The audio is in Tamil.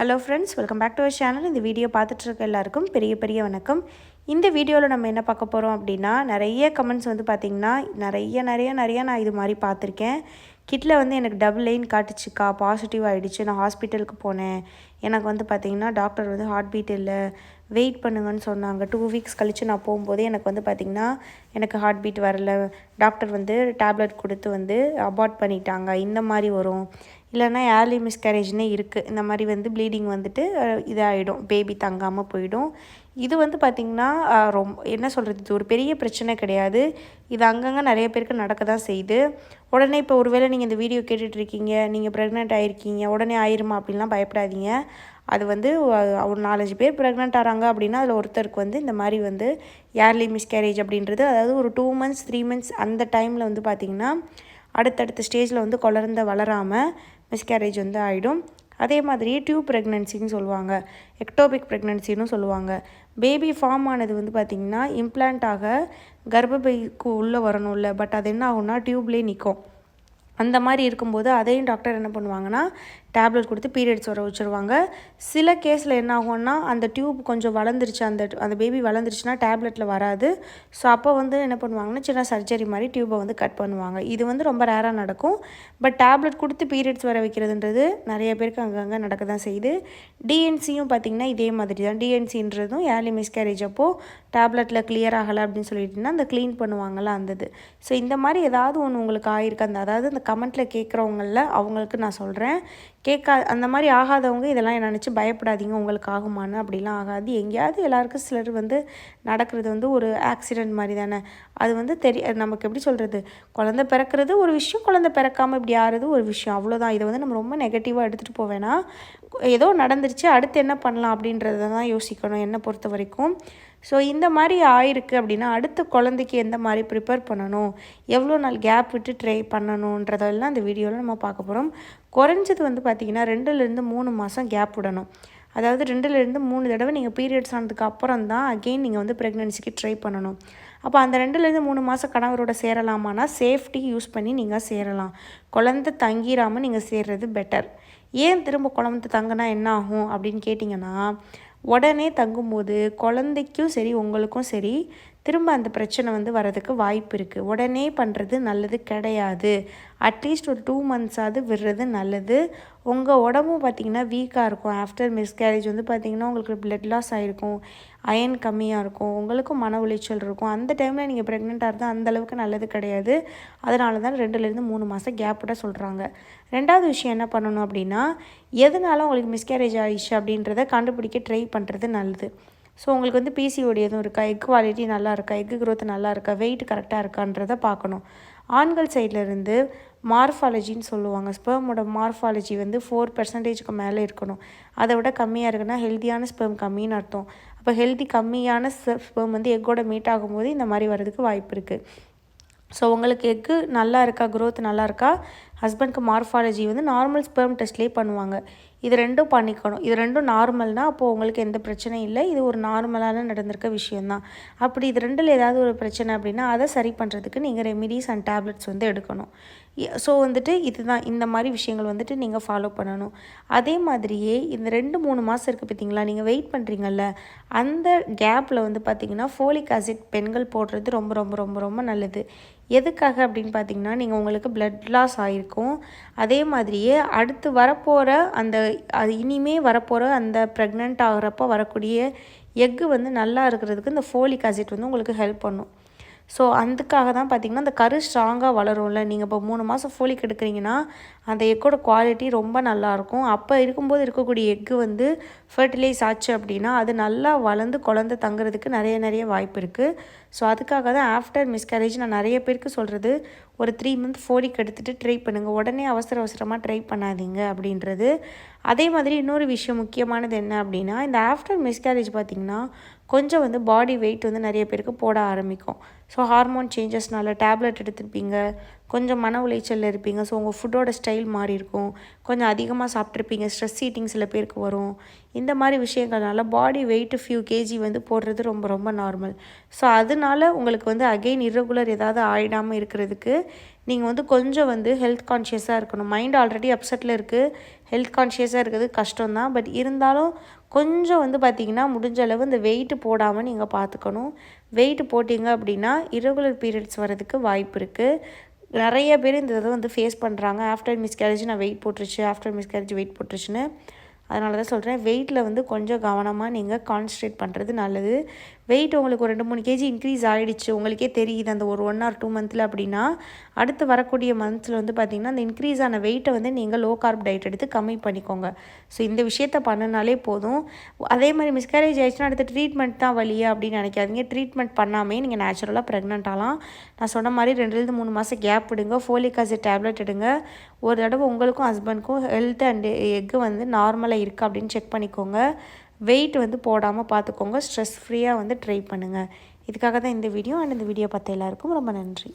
Hello friends welcome back to our channel இந்த வீடியோ பார்த்துட்டு இருக்க எல்லாருக்கும் பெரிய பெரிய வணக்கம். இந்த வீடியோவில் நம்ம என்ன பார்க்க போகிறோம் அப்படின்னா நிறைய கமெண்ட்ஸ் வந்து பார்த்திங்கன்னா நிறைய நிறைய நிறைய நான் இது மாதிரி பார்த்துருக்கேன். கிட்டில் வந்து எனக்கு டபுள் லைன் காட்டுச்சுக்கா பாசிட்டிவ் ஆகிடுச்சு நான் ஹாஸ்பிட்டலுக்கு போனேன். எனக்கு வந்து பார்த்திங்கன்னா டாக்டர் வந்து ஹார்ட் பீட் இல்லை. வெயிட் பண்ணுங்கன்னு சொன்னாங்க. டூ வீக்ஸ் கழித்து நான் போகும்போது எனக்கு வந்து பார்த்திங்கன்னா எனக்கு ஹார்ட் பீட் வரல. டாக்டர் வந்து டேப்லெட் கொடுத்து வந்து அபார்ட் பண்ணிட்டாங்க. இந்த மாதிரி வரும். இல்லைன்னா ஏர்லி மிஸ்கேரேஜ்னே இருக்குது இந்த மாதிரி வந்து ப்ளீடிங் வந்துட்டு இதாகிடும் பேபி தங்காமல் போயிடும். இது வந்து பார்த்திங்கன்னா ரொம்ப என்ன சொல்கிறது இது ஒரு பெரிய பிரச்சனை கிடையாது. இது அங்கங்கே நிறைய பேருக்கு நடக்க தான் செய்யுது உடனே இப்போ ஒருவேளை நீங்கள் இந்த வீடியோ கேட்டுட்ருக்கீங்க நீங்கள் ப்ரெக்னென்ட் ஆகிருக்கீங்க உடனே ஆயிருமா அப்படின்லாம் பயப்படாதீங்க. அது வந்து ஒரு நாலஞ்சு பேர் ப்ரெக்னென்ட் ஆகிறாங்க அப்படின்னா அதில் ஒருத்தருக்கு வந்து இந்த மாதிரி வந்து ஏர்லி மிஸ்கேரேஜ் அப்படின்றது அதாவது ஒரு டூ மந்த்ஸ் த்ரீ மந்த்ஸ் அந்த டைமில் வந்து பார்த்திங்கன்னா அடுத்தடுத்த ஸ்டேஜில் வந்து குழந்த வளராமல் மிஸ்கேரேஜ் வந்து ஆகிடும் அதே மாதிரி டியூப் ப்ரெக்னன்சின்னு சொல்லுவாங்க. எக்டோபிக் ப்ரெக்னன்சின்னு சொல்லுவாங்க. பேபி ஃபார்ம் ஆனது வந்து பார்த்திங்கன்னா இம்ப்ளான்ட் ஆக கர்ப்பப்பைக்கு உள்ளே வரணும்ல. பட் அது என்ன ஆகும்னா டியூப்லேயே நிற்கும் அந்த மாதிரி இருக்கும்போது அதையும் டாக்டர் என்ன பண்ணுவாங்கன்னா டேப்லெட் கொடுத்து பீரியட்ஸ் வர வச்சுருவாங்க. சில கேஸில் என்ன ஆகும்னா அந்த டியூப் கொஞ்சம் வளர்ந்துருச்சு அந்த அந்த பேபி வளர்ந்துருச்சுன்னா டேப்லெட்டில் வராது. ஸோ அப்போ வந்து என்ன பண்ணுவாங்கன்னா சின்ன சர்ஜரி மாதிரி டியூப்பை வந்து கட் பண்ணுவாங்க. இது வந்து ரொம்ப ரேராக நடக்கும். பட் டேப்லெட் கொடுத்து பீரியட்ஸ் வர வைக்கிறதுன்றது நிறைய பேருக்கு அங்கங்கே நடக்க தான் செய்யுது டிஎன்சியும் பார்த்திங்கன்னா இதே மாதிரி தான் டிஎன்சின்றதும் ஏர்லி மிஸ்கேரேஜ் அப்போது டேப்லெட்டில் கிளியர் ஆகலை அப்படின்னு சொல்லிட்டுனா அந்த க்ளீன் பண்ணுவாங்கள்ல அந்தது ஸோ இந்த மாதிரி ஏதாவது ஒன்று உங்களுக்கு ஆயிருக்கு? அந்த அதாவது அந்த கமெண்ட்டில் கேட்குறவங்களில் அவங்களுக்கு நான் சொல்கிறேன் கேட்கா அந்த மாதிரி ஆகாதவங்க இதெல்லாம் நினச்சி பயப்படாதீங்க உங்களுக்கு ஆகுமான்னு. அப்படிலாம் ஆகாது. எங்கேயாவது எல்லாருக்கும் சிலர் வந்து நடக்கிறது வந்து ஒரு ஆக்சிடெண்ட் மாதிரி தானே. அது வந்து தெரிய நமக்கு எப்படி சொல்கிறது குழந்த பிறக்கிறது ஒரு விஷயம் குழந்த பிறக்காமல் இப்படி ஆறுறது ஒரு விஷயம். அவ்வளோதான் இதை வந்து நம்ம ரொம்ப நெகட்டிவாக எடுத்துகிட்டு போவேன்னா ஏதோ நடந்துருச்சு அடுத்து என்ன பண்ணலாம் அப்படின்றத தான் யோசிக்கணும் என்னை பொறுத்த வரைக்கும். ஸோ இந்த மாதிரி ஆயிருக்கு அப்படின்னா அடுத்த குழந்தைக்கு எந்த மாதிரி ப்ரிப்பேர் பண்ணணும் எவ்வளோ நாள் கேப் விட்டு ட்ரை பண்ணணுன்றதெல்லாம் இந்த வீடியோவில் நம்ம பார்க்க போகிறோம் குறைஞ்சது வந்து பார்த்திங்கன்னா ரெண்டுலேருந்து மூணு மாதம் கேப் விடணும். அதாவது ரெண்டுலேருந்து மூணு தடவை நீங்கள் பீரியட்ஸ் ஆனதுக்கு அப்புறம் தான் அகெயின் நீங்கள் வந்து ப்ரெக்னென்சிக்கு ட்ரை பண்ணணும். அப்போ அந்த ரெண்டுலேருந்து மூணு மாதம் கணவரோட சேரலாமான்னா சேஃப்டி யூஸ் பண்ணி நீங்கள் சேரலாம். குழந்தை தங்கிராமல் நீங்கள் சேர்றது பெட்டர் ஏன் திரும்ப குழம்பு தங்கினா என்ன ஆகும் அப்படின்னு கேட்டிங்கன்னா உடனே தங்கும்போது குழந்தைக்கும் சரி உங்களுக்கும் சரி திரும்ப அந்த பிரச்சனை வந்து வரதுக்கு வாய்ப்பு இருக்குது உடனே பண்ணுறது நல்லது கிடையாது. அட்லீஸ்ட் ஒரு டூ மந்த்ஸாவது விடுறது நல்லது. உங்கள் உடம்பும் பார்த்திங்கன்னா வீக்காக இருக்கும். ஆஃப்டர் மிஸ்கேரேஜ் வந்து பார்த்திங்கன்னா உங்களுக்கு பிளட் லாஸ் ஆகிருக்கும் அயன் கம்மியாக இருக்கும். உங்களுக்கும் மன உளைச்சல் இருக்கும். அந்த டைமில் நீங்கள் ப்ரெக்னெண்ட்டாக இருந்தால் அந்தளவுக்கு நல்லது கிடையாது. அதனால தான் ரெண்டுலேருந்து மூணு மாதம் கேப் விட சொல்கிறாங்க ரெண்டாவது விஷயம் என்ன பண்ணணும் அப்படின்னா எதனால உங்களுக்கு மிஸ்கேரேஜ் ஆயிடுச்சு அப்படின்றத கண்டுபிடிக்க ட்ரை பண்ணுறது நல்லது. ஸோ உங்களுக்கு வந்து பிசிஓடி எதுவும் இருக்கா? எக் குவாலிட்டி நல்லா இருக்கா? எக் க்ரோத் நல்லா இருக்கா? வெயிட் கரெக்டாக இருக்கான்றதை பார்க்கணும். ஆண்கள் சைடில் இருந்து மார்ஃபாலஜின்னு சொல்லுவாங்க. ஸ்பெர்மோட மார்ஃபாலஜி வந்து ஃபோர் பர்சன்டேஜ்க்கு மேலே இருக்கணும். அதை விட கம்மியாக இருக்குன்னா ஹெல்த்தியான ஸ்பெர்ம் கம்மின்னு அர்த்தம். அப்போ ஹெல்த்தி கம்மியான ஸ்பெர்ம் வந்து எக்கோட மீட் ஆகும்போது இந்த மாதிரி வர்றதுக்கு வாய்ப்பு இருக்குது ஸோ உங்களுக்கு எக்கு நல்லா இருக்கா? க்ரோத் நல்லா இருக்கா? ஹஸ்பண்ட்க்கு மார்ஃபாலஜி வந்து நார்மல் ஸ்பெர்ம் டெஸ்ட்லேயே பண்ணுவாங்க. இது ரெண்டும் பண்ணிக்கணும். இது ரெண்டும் நார்மல்னால் அப்போது உங்களுக்கு எந்த பிரச்சனையும் இல்லை. இது ஒரு நார்மலான நடந்திருக்க விஷயந்தான் அப்படி இது ரெண்டில் ஏதாவது ஒரு பிரச்சனை அப்படின்னா அதை சரி பண்ணுறதுக்கு நீங்கள் ரெமிடிஸ் அண்ட் டேப்லெட்ஸ் வந்து எடுக்கணும். ஸோ வந்துட்டு இதுதான். இந்த மாதிரி விஷயங்கள் வந்துட்டு நீங்கள் ஃபாலோ பண்ணணும். அதே மாதிரியே இந்த ரெண்டு மூணு மாதம் இருக்குது பார்த்தீங்களா? நீங்கள் வெயிட் பண்ணுறீங்கல்ல அந்த கேப்பில் வந்து பார்த்தீங்கன்னா ஃபோலிக் ஆசிட் பெண்கள் போடுறது ரொம்ப ரொம்ப ரொம்ப ரொம்ப நல்லது. எதுக்காக அப்படின்னு பார்த்தீங்கன்னா நீங்கள் உங்களுக்கு பிளட் லாஸ் ஆகிருக்கும் அதே மாதிரியே அடுத்து வரப்போகிற அந்த அது இனிமே வரப்போகிற அந்த ப்ரெக்னென்ட் ஆகிறப்போ வரக்கூடிய எக்கு வந்து நல்லா இருக்கிறதுக்கு இந்த ஃபோலிக் ஆசிட் வந்து உங்களுக்கு ஹெல்ப் பண்ணும். ஸோ அதுக்காக தான் பார்த்திங்கன்னா அந்த கரு ஸ்ட்ராங்காக வளரும்ல. நீங்கள் இப்போ மூணு மாதம் ஃபோலிக் எடுக்கிறீங்கன்னா அந்த எக்கோட குவாலிட்டி ரொம்ப நல்லாயிருக்கும் அப்போ இருக்கும்போது இருக்கக்கூடிய எக்கு வந்து ஃபர்டிலைஸ் ஆச்சு அப்படின்னா அது நல்லா வளர்ந்து குழந்த தங்குறதுக்கு நிறைய நிறைய வாய்ப்பு இருக்குது ஸோ அதுக்காக தான் ஆஃப்டர் மிஸ்கேரேஜ் நான் நிறைய பேருக்கு சொல்கிறது ஒரு த்ரீ மந்த் ஃபோலிக் எடுத்துகிட்டு ட்ரை பண்ணுங்கள் உடனே அவசர அவசரமாக ட்ரை பண்ணாதீங்க அப்படின்றது. அதே மாதிரி இன்னொரு விஷயம் முக்கியமானது என்ன அப்படின்னா இந்த ஆஃப்டர் மிஸ்கேரேஜ் பார்த்திங்கன்னா கொஞ்சம் வந்து பாடி வெயிட் வந்து நிறைய பேருக்கு போட ஆரம்பிக்கும். ஸோ ஹார்மோன் சேஞ்சஸ்னால டேப்லெட் எடுத்திருப்பீங்க. கொஞ்சம் மன உளைச்சலில் இருப்பீங்க. ஸோ உங்கள் ஃபுட்டோட ஸ்டைல் மாறி இருக்கும். கொஞ்சம் அதிகமாக சாப்பிட்ருப்பீங்க ஸ்ட்ரெஸ் ஈட்டிங் சில பேருக்கு வரும். இந்த மாதிரி விஷயங்கள்னால பாடி வெயிட் ஃபியூ கேஜி வந்து போடுறது ரொம்ப ரொம்ப நார்மல் ஸோ அதனால உங்களுக்கு வந்து அகெயின் இரகுலர் ஏதாவது ஆயிடாமல் இருக்கிறதுக்கு நீங்கள் வந்து கொஞ்சம் வந்து ஹெல்த் கான்ஷியஸாக இருக்கணும். மைண்ட் ஆல்ரெடி அப்செட்டில் இருக்குது ஹெல்த் கான்ஷியஸாக இருக்கிறது கஷ்டம் தான். பட் இருந்தாலும் கொஞ்சம் வந்து பார்த்திங்கன்னா முடிஞ்ச அளவு இந்த வெயிட் போடாமல் நீங்கள் பார்த்துக்கணும் வெயிட் போட்டிங்க அப்படின்னா இரகுலர் பீரியட்ஸ் வரதுக்கு வாய்ப்பு இருக்குது நிறைய பேர் இந்த இதை வந்து ஃபேஸ் பண்ணுறாங்க ஆஃப்டர் மிஸ்கேரேஜ் நான் வெயிட் போட்டுருச்சு ஆஃப்டர் மிஸ்கேரேஜ் வெயிட் போட்டுருச்சுன்னு. அதனால தான் சொல்கிறேன் வெயிட்டில் வந்து கொஞ்சம் கவனமாக நீங்கள் கான்சன்ட்ரேட் பண்ணுறது நல்லது. வெயிட் உங்களுக்கு ஒரு ரெண்டு மூணு கேஜி இன்க்ரீஸ் ஆகிடுச்சு உங்களுக்கே தெரியுது. அந்த ஒரு ஒன் ஆர் டூ மந்த்தில் அப்படின்னா அடுத்து வரக்கூடிய மந்த்ஸில் வந்து பார்த்திங்கன்னா அந்த இன்க்ரீஸ் ஆன வெயிட்டை வந்து நீங்கள் லோ கார்ப் டயட் எடுத்து கம்மி பண்ணிக்கோங்க. ஸோ இந்த விஷயத்த பண்ணினாலே போதும். அதே மாதிரி மிஸ்கேரேஜ் ஆயிடுச்சுன்னா அடுத்து ட்ரீட்மெண்ட் தான் வழியா அப்படின்னு நினைக்காதீங்க. ட்ரீட்மெண்ட் பண்ணாமே நீங்கள் நேச்சுரலாக ப்ரெக்னென்ட் ஆகலாம். நான் சொன்ன மாதிரி ரெண்டுலேருந்து மூணு மாதம் கேப் விடுங்க. ஃபோலிக் ஆசிட் டேப்லெட் எடுங்க. ஒரு தடவை உங்களுக்கும் ஹஸ்பண்ட்க்கும் ஹெல்த் அண்ட் எக்கு வந்து நார்மலாக இருக்கா அப்படின்னு செக் பண்ணிக்கோங்க. வெயிட் வந்து போடாமல் பார்த்துக்கோங்க ஸ்ட்ரெஸ் ஃப்ரீயாக வந்து ட்ரை பண்ணுங்கள் இதுக்காக தான் இந்த வீடியோ அண்ட் இந்த வீடியோ பார்த்த எல்லாருக்கும் ரொம்ப நன்றி.